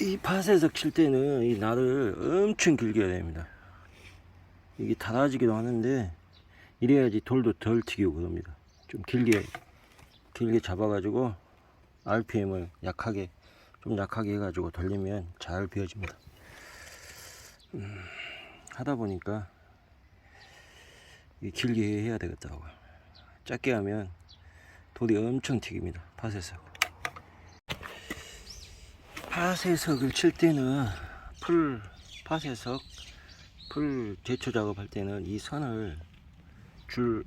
이 밭에서 칠 때는 이 날을 엄청 길게 해야 됩니다. 이게 닫아지기도 하는데 이래야지 돌도 덜 튀기고 그럽니다. 좀 길게 길게 잡아가지고 RPM을 약하게 좀 약하게 해가지고 돌리면 잘 비워집니다. 음, 하다 보니까 이 길게 해야 되겠더라고요. 짧게 하면 돌이 엄청 튀깁니다. 밭에서. 밭에석을 칠 때는 풀 밭에석 풀 제초 작업할 때는 이 선을 줄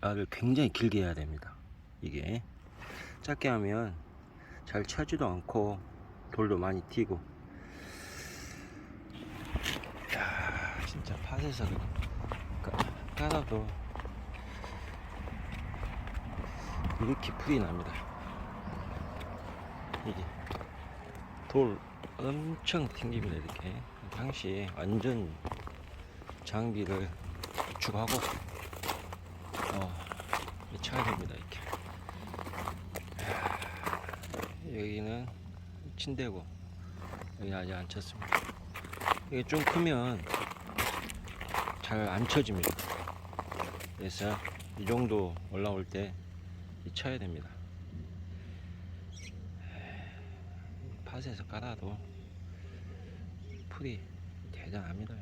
알을 굉장히 길게 해야 됩니다. 이게 짧게 하면 잘 차지도 않고 돌도 많이 튀고 야 진짜 까- 깔아도 이렇게 풀이 납니다. 이게 돌 엄청 튕깁니다 이렇게. 당시 완전 장비를 구축하고 어, 차야 됩니다 이렇게. 이야, 여기는 침대고 여기 아직 안 쳤습니다. 이게 좀 크면 잘 안 쳐집니다. 그래서 이 정도 올라올 때이 쳐야 됩니다 밭에서 깔아도 풀이 대단합니다.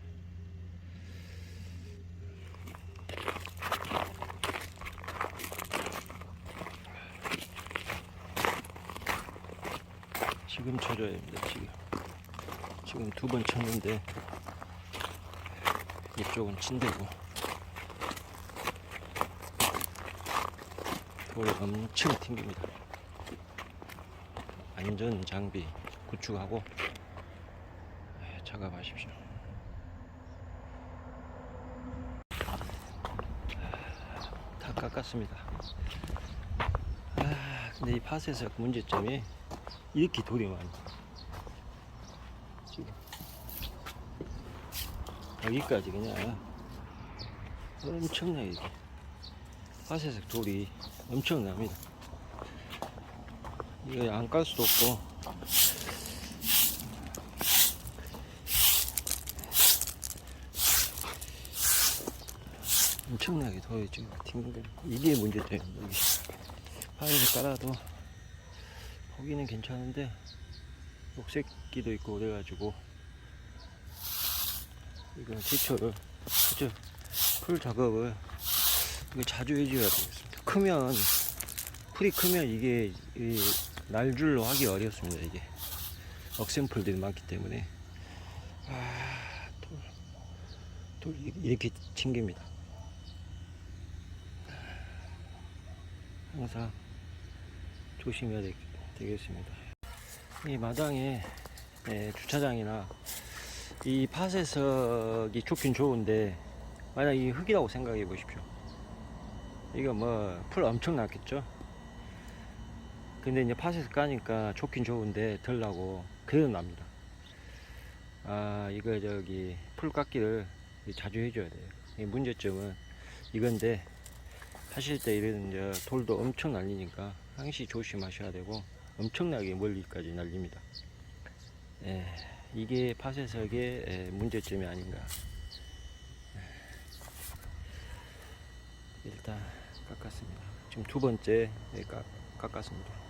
지금 쳐줘야 됩니다. 지금 지금 두 번 쳤는데 이쪽은 침대고 돌이 엄청 튕깁니다. 안전 장비 구축하고 네, 작업하십시오. 다 깎았습니다. 아, 근데 이 밭에서 문제점이 이렇게 돌이 많이. 지금 여기까지 그냥 엄청나게 밭에서 돌이 엄청납니다. 이거 안 깔 수도 없고. 엄청나게 더워 지금. 거 이게 문제점입니다 여기. 파이를 깔아도. 보기는 괜찮은데 녹색기도 있고 그래가지고. 이거 제초를 그죠 풀 작업을 이거 자주 해줘야 되겠습니다. 크면 풀이 크면 이게 이 날줄로 하기 어렵습니다 이게. 억센풀들이 많기 때문에. 아, 돌, 돌 이렇게 튕깁니다. 항상 조심해야 되, 되겠습니다. 이 마당에 예, 주차장이나 이 밭에석이 좋긴 좋은데 만약 이 흙이라고 생각해 보십시오. 이거 뭐 풀 엄청 났겠죠 근데 이제 팥에서 까니까 좋긴 좋은데 덜 나고 그래도 납니다. 아 이거 저기 풀 깎기를 자주 해줘야 돼요. 이 문제점은 이건데 하실 때 이런 이제 돌도 엄청 날리니까 항시 조심하셔야 되고 엄청나게 멀리까지 날립니다. 예, 이게 팥에서의 예, 문제점이 아닌가. 일단 깎았습니다. 지금 두 번째 예, 깎, 깎았습니다.